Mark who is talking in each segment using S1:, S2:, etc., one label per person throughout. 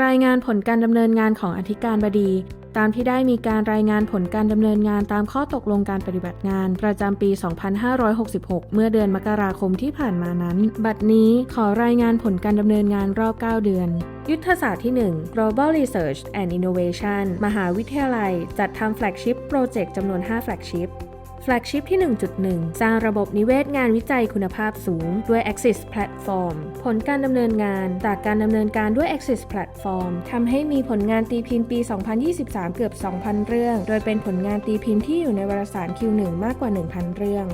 S1: รายงานผลการดำเนินงานของอธิการบดี ตามที่ได้มีการรายงานผลการดำเนินงานตามข้อตกลงการปฏิบัติงาน ประจำปี 2566 เมื่อเดือนมกราคมที่ผ่านมานั้น บัดนี้ขอรายงานผลการดำเนินงานรอบ 9 เดือน ยุทธศาสตร์ที่ 1 global research and innovation มหาวิทยาลัย จัดทำ flagship project จำนวน5 flagship แฟลกชิพที่ 1.1 สร้างระบบนิเวศงานวิจัยคุณภาพสูง ด้วย Axis Platform ผลการดำเนินงานจากการดำเนินการด้วย Axis Platform ทำให้มีผลงานตีพิมพ์ปี 2023 เกือบ 2,000 เรื่อง โดยเป็นผลงานตีพิมพ์ที่อยู่ในวารสาร Q1 มากกว่า 1,000 เรื่อง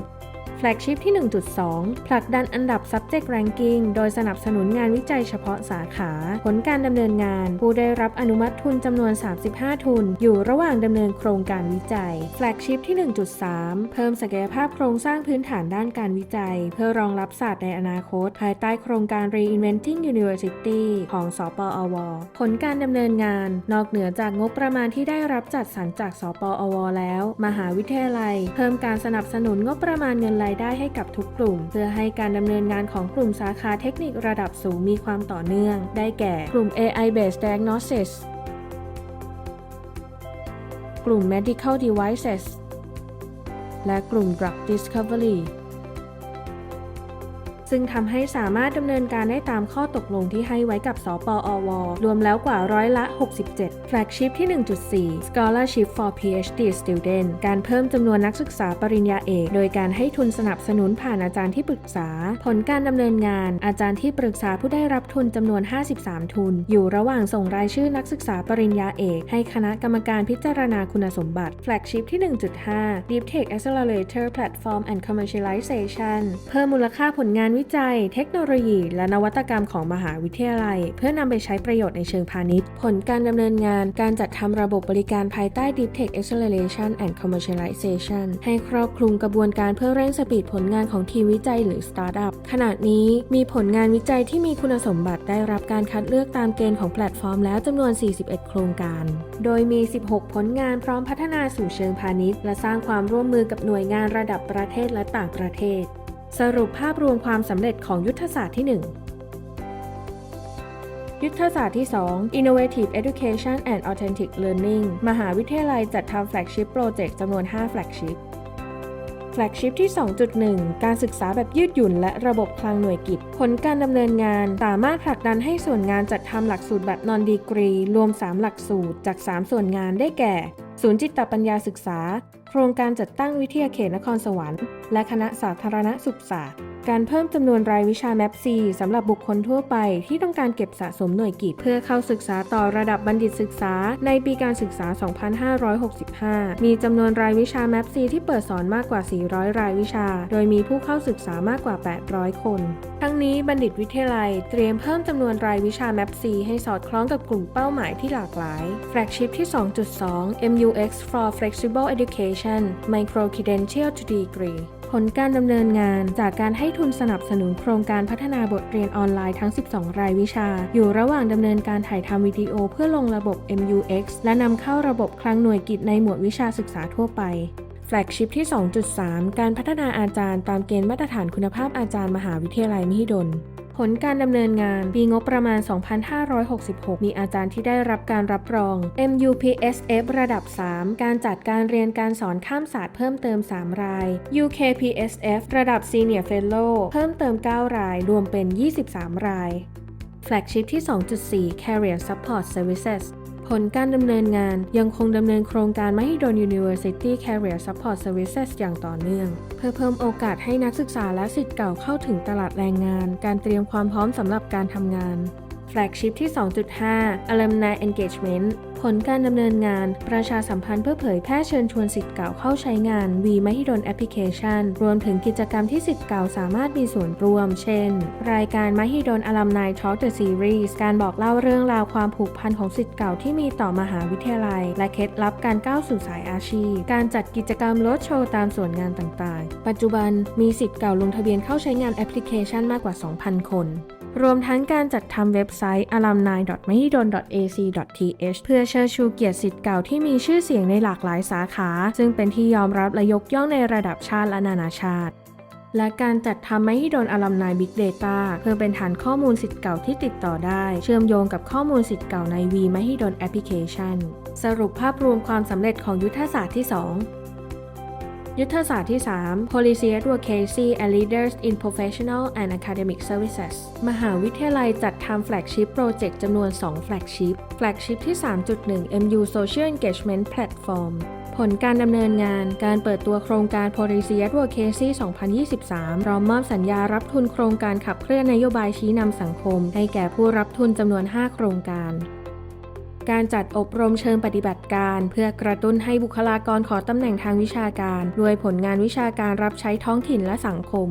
S1: แฟลกชิพที่ 1.2 ผลักดันอันดับ Subject Ranking โดยสนับสนุนงานวิจัยเฉพาะสาขา ผลการดำเนินงาน ผู้ได้รับอนุมัติทุนจำนวน 35 ทุน อยู่ระหว่างดำเนินโครงการวิจัย แฟลกชิพที่ 1.3 เพิ่มศักยภาพโครงสร้างพื้นฐานด้านการวิจัย เพื่อรองรับศาสตร์ในอนาคต ภายใต้โครงการ Reinventing University ของ สปอว ผลการดำเนินงาน นอกเหนือจากงบประมาณที่ได้รับจัดสรรจาก สปอว แล้ว มหาวิทยาลัย เพิ่มการสนับสนุนงบประมาณเงินรายได้ให้กับทุกกลุ่ม เพื่อให้การดำเนินงานของกลุ่มสาขาเทคนิคระดับสูงมีความต่อเนื่อง ได้แก่กลุ่ม AI based diagnosis กลุ่ม medical devices และกลุ่ม drug discovery ซึ่งทำให้สามารถดำเนินการได้ตามข้อตกลงที่ให้ไว้กับ สปอว รวมแล้วกว่าร้อยละ 67 Flagship ที่ 1.4 Scholarship for PhD Student การเพิ่มจำนวนนักศึกษาปริญญาเอก โดยการให้ทุนสนับสนุนผ่านอาจารย์ที่ปรึกษา ผลการดำเนินงาน อาจารย์ที่ปรึกษาผู้ได้รับทุนจำนวน 53 ทุน อยู่ระหว่างส่งรายชื่อนักศึกษาปริญญาเอก ให้คณะกรรมการพิจารณาคุณสมบัติ Flagship ที่ 1.5 Deep Tech Accelerator Platform and Commercialization เพิ่มมูลค่าผลงานวิจัย เทคโนโลยี และนวัตกรรมของมหาวิทยาลัย เพื่อนำไปใช้ประโยชน์ในเชิงพาณิชย์ ผลการดำเนินงาน การจัดทำระบบบริการภายใต้ Deep Tech Acceleration and Commercialization ให้ครอบคลุมกระบวนการเพื่อเร่งสปีดผลงานของทีมวิจัยหรือสตาร์ทอัพขณะนี้มีผลงานวิจัยที่มีคุณสมบัติได้รับการคัดเลือกตามเกณฑ์ของแพลตฟอร์มแล้วจำนวน 41 โครงการ โดยมี 16 ผลงานพร้อมพัฒนาสู่เชิงพาณิชย์ และสร้างความร่วมมือกับหน่วยงานระดับประเทศและต่างประเทศ สรุปภาพรวมความสำเร็จของยุทธศาสตร์ที่ 1 ยุทธศาสตร์ที่ 2 Innovative Education and Authentic Learning มหาวิทยาลัยจัดทำ Flagship Project จำนวน5 Flagship Flagship ที่ 2.1 การศึกษาแบบยืดหยุ่นและระบบคลังหน่วยกิจ ผลการดำเนินงานสามารถผลักดันให้ส่วนงานจัดทำหลักสูตรแบบนอนดีกรี รวม 3 หลักสูตรจาก 3 ส่วนงานได้แก่ ศูนย์จิตปัญญาศึกษา โครงการจัดตั้งวิทยาเขตนครสวรรค์ และคณะสาธารณสุขศาสตร์การเพิ่มจำนวนรายวิชา MAP C สำหรับบุคคลทั่วไปที่ต้องการเก็บสะสมหน่วยกิจเพื่อเข้าศึกษาต่อระดับบัณฑิตศึกษา ในปีการศึกษา 2565 มีจำนวนรายวิชา MAP C ที่เปิดสอนมากกว่า 400 รายวิชา โดยมีผู้เข้าศึกษามากกว่า 800 คน ทั้งนี้บัณฑิตวิทยาลัย เตรียมเพิ่มจำนวนรายวิชา MAP C ให้สอดคล้องกับกลุ่มเป้าหมายที่หลากหลาย Flagship ที่ 2.2 MUX for Flexible Education Micro Credential to Degree ผลการดำเนินงานจากการให้ทุนสนับสนุนโครงการพัฒนาบทเรียนออนไลน์ทั้ง 12 รายวิชา อยู่ระหว่างดำเนินการถ่ายทำวิดีโอเพื่อลงระบบ MUX และนำเข้าระบบคลังหน่วยกิจในหมวดวิชาศึกษาทั่วไปแฟลกชิพที่ 2.3 การพัฒนาอาจารย์ตามเกณฑ์มาตรฐานคุณภาพอาจารย์มหาวิทยาลัยมหิดล ผลการดำเนินงานปีงบประมาณ 2566 มีอาจารย์ที่ได้รับการรับรอง MUPSF ระดับ 3 การจัดการเรียนการสอนข้ามศาสตร์เพิ่มเติม 3 ราย UKPSF ระดับ Senior Fellow เพิ่มเติม 9 ราย รวมเป็น 23 ราย แฟลกชิพที่ 2.4 Career Support Services ผลการดำเนินงานยังคงดำเนินโครงการมหิดล University Career Support Services อย่างต่อเนื่อง เพื่อเพิ่มโอกาสให้นักศึกษาและสิทธิ์เก่าเข้าถึงตลาดแรงงาน การเตรียมความพร้อมสำหรับการทำงานแฟลกชิพที่ 2.5 Alumni Engagement ผลการดำเนินงาน ประชาสัมพันธ์เพื่อเผยแพร่เชิญชวนสิทธิ์เก่าเข้าใช้งาน V มหิดลแอปพลิเคชัน รวมถึงกิจกรรมที่สิทธิ์เก่าสามารถมีส่วนร่วม เช่น รายการมหิดล Alumni Talk the Series การบอกเล่าเรื่องราวความผูกพันของสิทธิ์เก่าที่มีต่อมหาวิทยาลัย และเคล็ดลับการก้าวสู่สายอาชีพ การจัดกิจกรรมรถโชว์ตามส่วนงานต่างๆ ปัจจุบันมีสิทธิ์เก่าลงทะเบียนเข้าใช้งานแอปพลิเคชันมากกว่า 2,000 คน รวมทั้งการจัดทำเว็บไซต์ alumni.mahidol.ac.th เพื่อเชิดชูเกียรติสิทธิ์เก่าที่มีชื่อเสียงในหลากหลายสาขา ซึ่งเป็นที่ยอมรับและยกย่องในระดับชาติและนานาชาติ และการจัดทำ Mahidol Alumni Big Data เพื่อเป็นฐานข้อมูลสิทธิ์เก่าที่ติดต่อได้ เชื่อมโยงกับข้อมูลสิทธิ์เก่าใน V Mahidol Application สรุปภาพรวมความสำเร็จของยุทธศาสตร์ที่ 2 ยุทธศาสตร์ที่ 3 Policy Advocacy and Leaders in Professional and Academic Services มหาวิทยาลัยจัดทำ Flagship Project จำนวน2 Flagship Flagship ที่ 3.1 MU Social Engagement Platform ผลการดำเนินงาน การเปิดตัวโครงการ Policy Advocacy 2023 พร้อมมอบสัญญารับทุนโครงการขับเคลื่อนนโยบายชี้นำสังคม ให้แก่ผู้รับทุนจำนวน 5 โครงการ การจัดอบรมเชิงปฏิบัติการ เพื่อกระตุ้นให้บุคลากรขอตำแหน่งทางวิชาการ ด้วยผลงานวิชาการรับใช้ท้องถิ่นและสังคม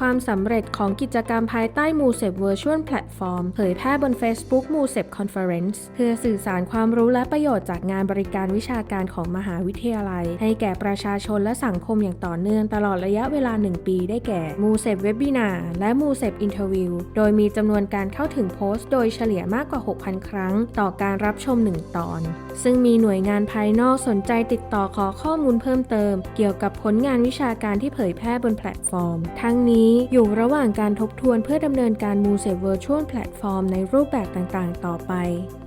S1: ความสำเร็จของกิจกรรมภายใต้ m u s e p Virtual Platform เผยแพร่บน Facebook m u s e p Conference เพื่อสื่อสารความรู้และประโยชน์จากงานบริการวิชาการของมหาวิทยาลัย ให้แก่ประชาชนและสังคมอย่างต่อเนื่องตลอดระยะเวลา 1 ปีได้แก่ m u s e p Webinar และ m u s e p Interview โดยมีจำนวนการเข้าถึงโพสต์โดยเฉลี่ยมากกว่า 6,000 ครั้ง ต่อการรับชม 1 ตอน ซึ่งมีหน่วยงานภายนอกสนใจติดต่อขอข้อมูลเพิ่มเติม เกี่ยวกับผลงานวิชาการที่เผยแพร่บนแพลตฟอร์ม ทั้งนี้อยู่ระหว่างการทบทวนเพื่อดำเนินการ m u s e Virtual Platform ในรูปแบบต่างๆ ต่อไป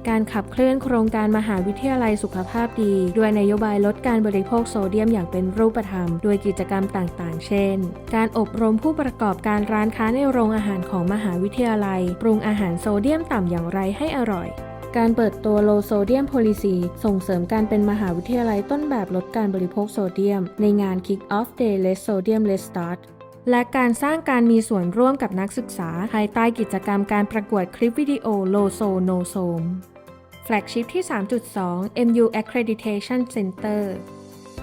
S1: การขับเคลื่อนโครงการมหาวิทยาลัยสุขภาพดี ด้วยนโยบายลดการบริโภคโซเดียมอย่างเป็นรูปธรรมด้วยกิจกรรมต่างๆ เช่น การอบรมผู้ประกอบการร้านค้าในโรงอาหารของมหาวิทยาลัย ปรุงอาหารโซเดียมต่ำอย่างไรให้อร่อยการเปิดตัว Low Sodium Policy ส่งเสริมการเป็นมหาวิทยาลัยต้นแบบลดการบริโภคโซเดียม ในงาน Kick Off Day Less Sodium Less Start และการสร้างการมีส่วนร่วมกับนักศึกษา ภายใต้กิจกรรมการประกวดคลิปวิดีโอ Low So No Som แฟลกชิพที่ 3.2 MU Accreditation Center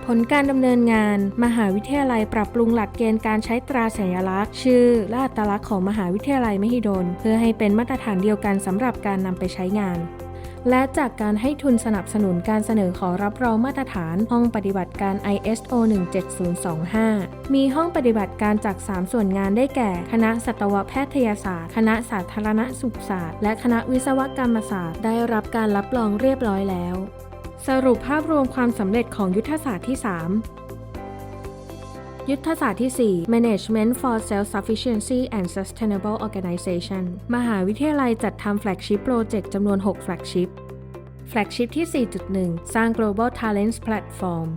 S1: ผลการดำเนินงาน มหาวิทยาลัยปรับปรุงหลักเกณฑ์การใช้ตราสัญลักษณ์ ชื่อ และอัตลักษณ์ของมหาวิทยาลัยมหิดล เพื่อให้เป็นมาตรฐานเดียวกันสำหรับการนำไปใช้งาน และจากการให้ทุนสนับสนุนการเสนอขอรับรองมาตรฐานห้องปฏิบัติการ ISO 17025 มีห้องปฏิบัติการจาก 3 ส่วนงานได้แก่ คณะสัตวแพทยศาสตร์ คณะสาธารณสุขศาสตร์ และคณะวิศวกรรมศาสตร์ ได้รับการรับรองเรียบร้อยแล้ว สรุปภาพรวมความสำเร็จของยุทธศาสตร์ที่ 3 ยุทธศาสตร์ที่ 4 Management for Self-Sufficiency and Sustainable Organization มหาวิทยาลัยจัดทำ Flagship Project จำนวน6 Flagship Flagship ที่ 4.1 สร้าง Global Talents Platform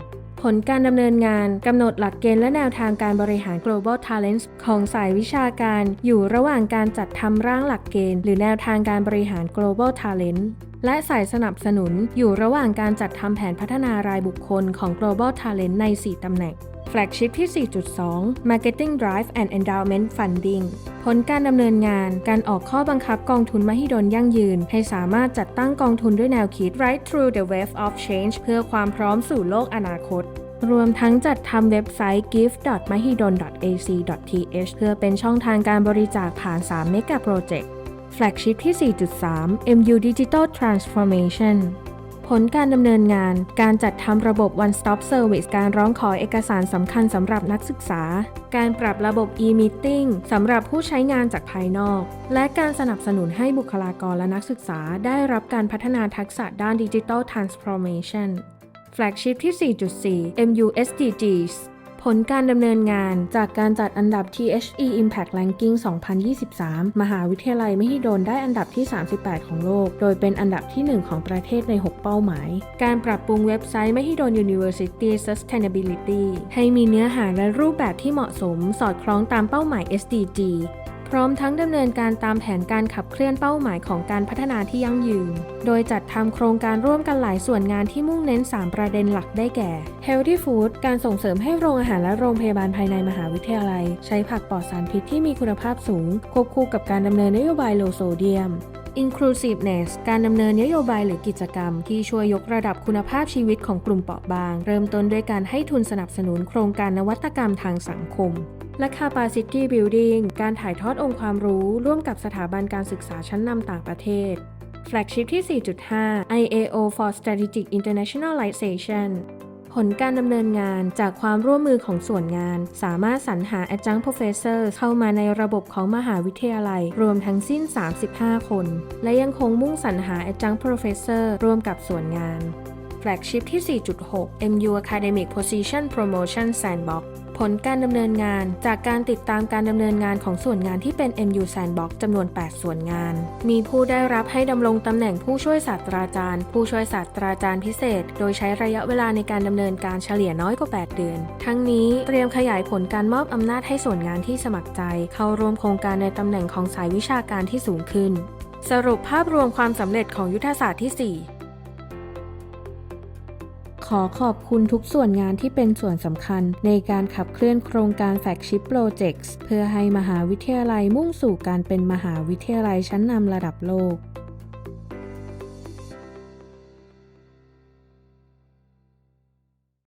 S1: ผลการดำเนินงานกำหนดหลักเกณฑ์และแนวทางการบริหาร Global Talents ของสายวิชาการ อยู่ระหว่างการจัดทำร่างหลักเกณฑ์ หรือแนวทางการบริหาร Global Talent และสายสนับสนุนอยู่ระหว่างการจัดทำแผนพัฒนารายบุคคลของ Global Talent ใน 4ตำแหน่ง แฟลกชิพที่ 4.2 Marketing Drive and Endowment Funding ผลการดำเนินงาน การออกข้อบังคับกองทุนมหิดลยั่งยืน ให้สามารถจัดตั้งกองทุนด้วยแนวคิด Right Through the Wave of Change เพื่อความพร้อมสู่โลกอนาคต รวมทั้งจัดทำเว็บไซต์ gift.mahidol.ac.th เพื่อเป็นช่องทางการบริจาคผ่าน 3 เมกะโปรเจกต์ แฟลกชิพที่ 4.3 MU Digital Transformation ผลการดำเนินงาน การจัดทำระบบ One Stop Service การร้องขอเอกสารสำคัญสำหรับนักศึกษา การปรับระบบ e-meeting สำหรับผู้ใช้งานจากภายนอก และการสนับสนุนให้บุคลากรและนักศึกษาได้รับการพัฒนาทักษะด้าน Digital Transformation แฟลกชิพที่ 4.4 MU SDGs ผลการดำเนินงานจากการจัดอันดับ THE Impact Ranking 2023 มหาวิทยาลัยมหิดลได้อันดับที่ 38 ของโลก โดยเป็นอันดับที่ 1 ของประเทศใน 6 เป้าหมาย การปรับปรุงเว็บไซต์มหิดล University Sustainability ให้มีเนื้อหาและรูปแบบที่เหมาะสม สอดคล้องตามเป้าหมาย SDG ร้อมทั้งดำเนินการตามแผนการขับเคลื่อนเป้าหมายของการพัฒนาที่ยั่งยืน โดยจัดทำโครงการร่วมกันหลายส่วนงานที่มุ่งเน้น 3 ประเด็นหลักได้แก่ Healthy Food การส่งเสริมให้โรงอาหารและโรงพยาบาลภายในมหาวิทยาลัย ใช้ผักปลอดสารพิษที่มีคุณภาพสูง ควบคู่กับการดำเนินนโยบายโลโซเดียม Inclusiveness การดำเนินนโยบายหรือกิจกรรม ที่ช่วยยกระดับคุณภาพชีวิตของกลุ่มเปราะบาง เริ่มต้นด้วยการให้ทุนสนับสนุนโครงการนวัตกรรมทางสังคม และ Capacity Building การถ่ายทอดองค์ความรู้ร่วมกับสถาบันการศึกษาชั้นนำต่างประเทศแฟลกชิพที่ 4.5 IAO for Strategic Internationalization ผลการดำเนินงานจากความร่วมมือของส่วนงาน สามารถสรรหา Adjunct Professor เข้ามาในระบบของมหาวิทยาลัย รวมทั้งสิ้น 35 คน และยังคงมุ่งสรรหา Adjunct Professor ร่วมกับส่วนงานแฟลกชิพที่ 4.6 MU Academic Position Promotion Sandbox ผลการดำเนินงานจากการติดตามการดำเนินงานของส่วนงานที่เป็น MU Sandbox จำนวน 8 ส่วนงาน มีผู้ได้รับให้ดำรงตำแหน่งผู้ช่วยศาสตราจารย์ ผู้ช่วยศาสตราจารย์พิเศษ โดยใช้ระยะเวลาในการดำเนินการเฉลี่ยน้อยกว่า 8 เดือน ทั้งนี้เตรียมขยายผลการมอบอำนาจให้ส่วนงานที่สมัครใจ เข้าร่วมโครงการในตำแหน่งของสายวิชาการที่สูงขึ้น สรุปภาพรวมความสำเร็จของยุทธศาสตร์ที่ 4 ขอขอบคุณทุกส่วนงานที่เป็นส่วนสำคัญ ในการขับเคลื่อนโครงการ Flagship Projects เพื่อให้มหาวิทยาลัยมุ่งสู่การเป็นมหาวิทยาลัยชั้นนำระดับโลก